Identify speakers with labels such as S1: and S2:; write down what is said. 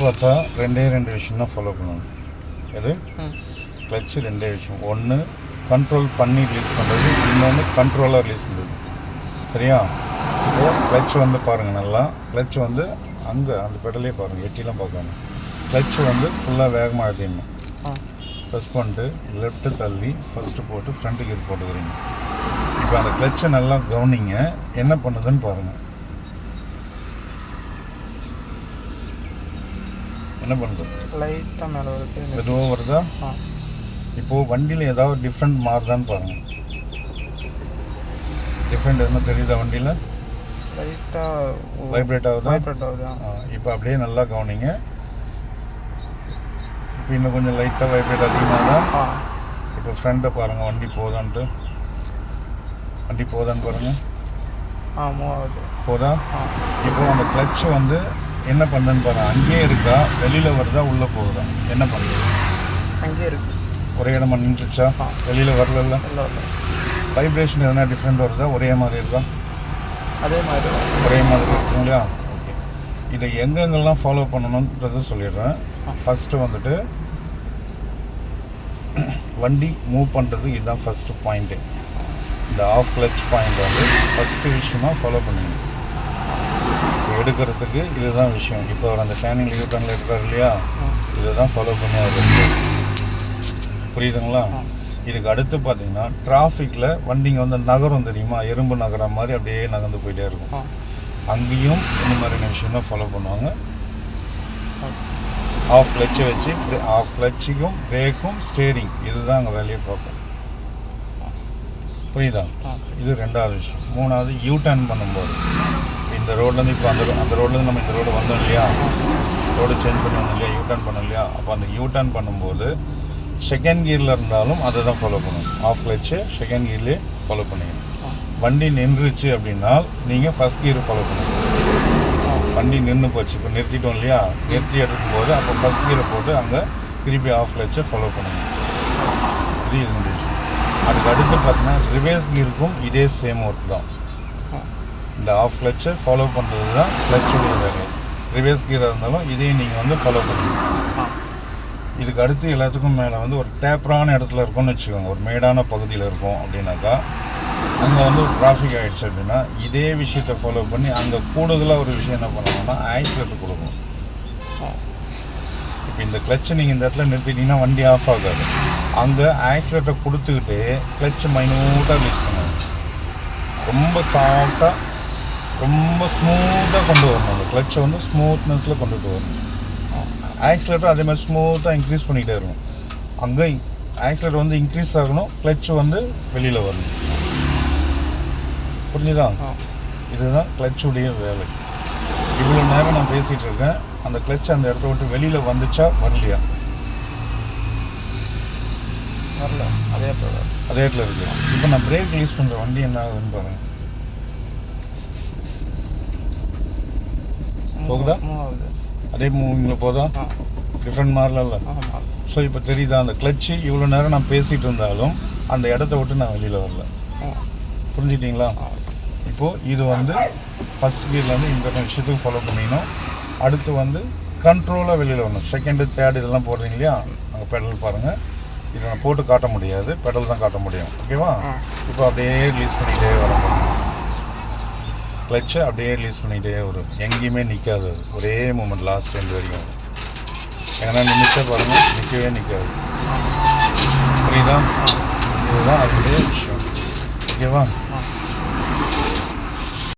S1: பார்த்தா ரெண்டே ரெண்டு விஷயம் தான் ஃபாலோ பண்ணணும். எது?
S2: ம்.
S1: கிளச் ரெண்டே விஷயம். ஒன்று கண்ட்ரோல் பண்ணி ரிலீஸ் பண்ணுறது இன்னொன்று கண்ட்ரோலாக ரிலீஸ் பண்ணுறது சரியா? இப்போ கிளச் வந்து பாருங்கள் நல்லா. கிளச் வந்து அங்கே அந்த பெடலே பாருங்கள் எட்டிலாம் பார்க்காம. கிளச் வந்து ஃபுல்லாக வேகமாக அழுத்திடணும் ப்ரெஸ் பண்ணிட்டு லெஃப்ட்டு தள்ளி ஃபஸ்ட்டு போட்டு ஃப்ரண்ட் கீர் போட்டுக்கிறீங்க. இப்போ அந்த கிளச்சை நல்லா கவனிங்க. என்ன பண்ணுதுன்னு பாருங்கள் என்ன பண்ணுறது?
S2: லைட்டாக மேலே வருது
S1: மெதுவாக வருதா? இப்போது வண்டியில் ஏதாவது டிஃப்ரெண்ட் மாறுதான்னு பாருங்கள் டிஃப்ரெண்ட் எதுனா தெரியுதா வண்டியில்?
S2: லைட்டாக
S1: வைப்ரேட் ஆகுதா?
S2: வைப்ரேட் ஆகுது.
S1: இப்போ அப்படியே நல்லா கவனிங்க. இப்போ இன்னும் கொஞ்சம் லைட்டாக வைப்ரேட் அதிகமாக தான் இப்போ ஃப்ரண்ட்டை பாருங்கள் வண்டி போதான்ட்டு. வண்டி போதான்னு பாருங்கள்
S2: ஆ மூவ் ஆகுது.
S1: போதா? இப்போ அந்த கிளச் வந்து என்ன பண்ணுன்னு பாருங்க அங்கேயே இருக்கா? வெளியில் வருதா உள்ளே போகுதா? என்ன பண்ணுது
S2: அங்கேயே இருக்கு.
S1: ஒரே இடமா நின்றுச்சா. வெளியில் வரல வைப்ரேஷன் எதனா டிஃப்ரெண்ட் வருதா? ஒரே மாதிரி இருக்கா?
S2: அதே மாதிரி தான்.
S1: ஒரே மாதிரி இருக்குங்களா? ஓகே. இதை எங்கெங்கெல்லாம் ஃபாலோ பண்ணணுன்றதை சொல்லிடுறேன். ஃபஸ்ட்டு வந்துட்டு வண்டி மூவ் பண்ணுறது இதுதான் ஃபஸ்ட்டு பாயிண்ட்டு இந்த ஆஃப் கிளச் பாயிண்ட் வந்து ஃபஸ்ட்டு விஷயமா ஃபாலோ பண்ணிக்கணும். எடுக்கிறதுக்கு இதுதான் விஷயம். இப்போ அவர் அந்த டேனிங் யூட்டனில் இருக்கார் இல்லையா? இதுதான் ஃபாலோ பண்ணி அவர். புரியுதுங்களா. இதுக்கு அடுத்து பார்த்தீங்கன்னா டிராஃபிக்கில் வண்டிங்க வந்து நகரும் தெரியுமா? எறும்பு நகர மாதிரி அப்படியே நகர்ந்து போயிட்டே இருக்கும். அங்கேயும் இந்த மாதிரியான விஷயம் தான் ஃபாலோ பண்ணுவாங்க. ஆஃப் கிளச்சை வச்சு ஆஃப் கிளச்சுக்கும் பிரேக்கும் ஸ்டேரிங் இதுதான் அங்கே வேலையை பார்க்கும். புரியுதா? இது ரெண்டாவது விஷயம். மூணாவது யூ டர்ன் பண்ணும்போது. இந்த ரோட்லேருந்து இப்போ அந்த அந்த ரோட்லேருந்து நம்ம இந்த ரோடு வந்தோம் இல்லையா? ரோடு சேஞ்ச் பண்ணி வந்தோம் இல்லையா? யூ டர்ன் பண்ணோம் இல்லையா? அப்போ அந்த யூ டர்ன் பண்ணும்போது செகண்ட் கியரில் இருந்தாலும் அதை தான் ஃபாலோ பண்ணணும். ஆஃப் கிளச்சு செகண்ட் கியர்லேயே ஃபாலோ பண்ணிக்கணும். வண்டி நின்றுச்சு அப்படின்னா நீங்கள் ஃபஸ்ட் கியர் ஃபாலோ பண்ணணும். வண்டி நின்று போச்சு. இப்போ நிறுத்திட்டோம் இல்லையா? நிறுத்தி எடுக்கும்போது அப்போ ஃபஸ்ட் கியரை போட்டு அங்கே திருப்பி ஆஃப் கிளச்சை ஃபாலோ பண்ணணும். இது இது விஷயம்? அதுக்கு அடுத்து பார்த்தீங்கன்னா ரிவேர்ஸ் கியருக்கும் இதே சேம் ஒர்க் தான். இந்த ஆஃப் கிளச்சை ஃபாலோ பண்ணுறது தான் கிளச்சுடைய வேலை. ரிவேர்ஸ் கியராக இருந்தாலும் இதையும் நீங்கள் வந்து ஃபாலோ பண்ணணும்
S2: ஆ.
S1: இதுக்கு அடுத்து எல்லாத்துக்கும் மேலே வந்து ஒரு டேப்பரான இடத்துல இருக்கும்னு வச்சுக்கோங்க. ஒரு மேடான பகுதியில் இருக்கும் அப்படின்னாக்கா அங்கே வந்து ஒரு டிராஃபிக் ஆகிடுச்சு அப்படின்னா இதே விஷயத்தை ஃபாலோ பண்ணி அங்கே கூடுதலாக ஒரு விஷயம் என்ன பண்ணணும்னா ஆக்சிலேட்டர் கொடுக்கணும்.
S2: ஆ
S1: இப்போ இந்த கிளச்சை நீங்கள் இந்த இடத்துல நிறுத்திட்டீங்கன்னா வண்டி ஆஃப் ஆகாது. அங்கே ஆக்சிலேட்டர் கொடுத்துக்கிட்டு கிளச்சை மைனூட்டாக ரிலீஸ் பண்ணணும் ரொம்ப சாஃப்டாக ரொம்ப ஸ்மூத்தாக கொண்டு வரணும். அந்த கிளச்சை வந்து ஸ்மூத்னஸில் கொண்டுட்டு வரணும் ஆக்சிலேட்டர் அதே மாதிரி ஸ்மூத்தாக இன்க்ரீஸ் பண்ணிகிட்டே இருக்கணும். அங்கே ஆக்சிலேட்டர் வந்து இன்க்ரீஸ் ஆகணும். கிளச் வந்து வெளியில் வரணும். புரிஞ்சுதா? இதுதான் கிளச்சுடைய வேலை. இவ்வளோ நேரம் நான் பேசிகிட்டு இருக்கேன். அந்த கிளச் அந்த இடத்த விட்டு வெளியில் வந்துச்சா வரலையா?
S2: வரல. அதே
S1: அதே இடத்துல இருக்கு. இப்போ நான் பிரேக் ரிலீஸ் பண்ணுற வண்டி என்ன ஆகுதுன்னு பாருங்க. போகுதா? அதே மூவிங்கில் போதா? டிஃப்ரெண்ட் மாறல ஸோ இப்போ தெரியுதா அந்த கிளச்சு இவ்வளோ நேரம் நான் பேசிகிட்டு இருந்தாலும் அந்த இடத்த விட்டு நான் வெளியில் வரல. புரிஞ்சுட்டிங்களா? இப்போது இது வந்து ஃபஸ்ட் கியர்லேருந்து இந்த விஷயத்துக்கு ஃபாலோ பண்ணிக்கணும் அடுத்து வந்து கண்ட்ரோலாக வெளியில் வரணும். செகண்டு தேர்ட் இதெல்லாம் போடுறீங்க இல்லையா? அங்கே பெடல் பாருங்கள் இதை நான் போட்டு காட்ட முடியாது. பெடல் தான் காட்ட முடியும். ஓகேவா இப்போ அப்படியே ரிலீஸ் பண்ணிகிட்டே வர கிளச்சை அப்படியே ரிலீஸ் பண்ணிகிட்டே வரும் எங்கேயுமே நிற்காது. ஒரே மூமெண்ட் லாஸ்ட் எண்ட் வரைக்கும். ஏன்னா நிமிஷா பாருங்கள் நிற்கவே நிற்காது புரியுதா? இதுதான் அதனுடைய விஷயம். ஓகேவா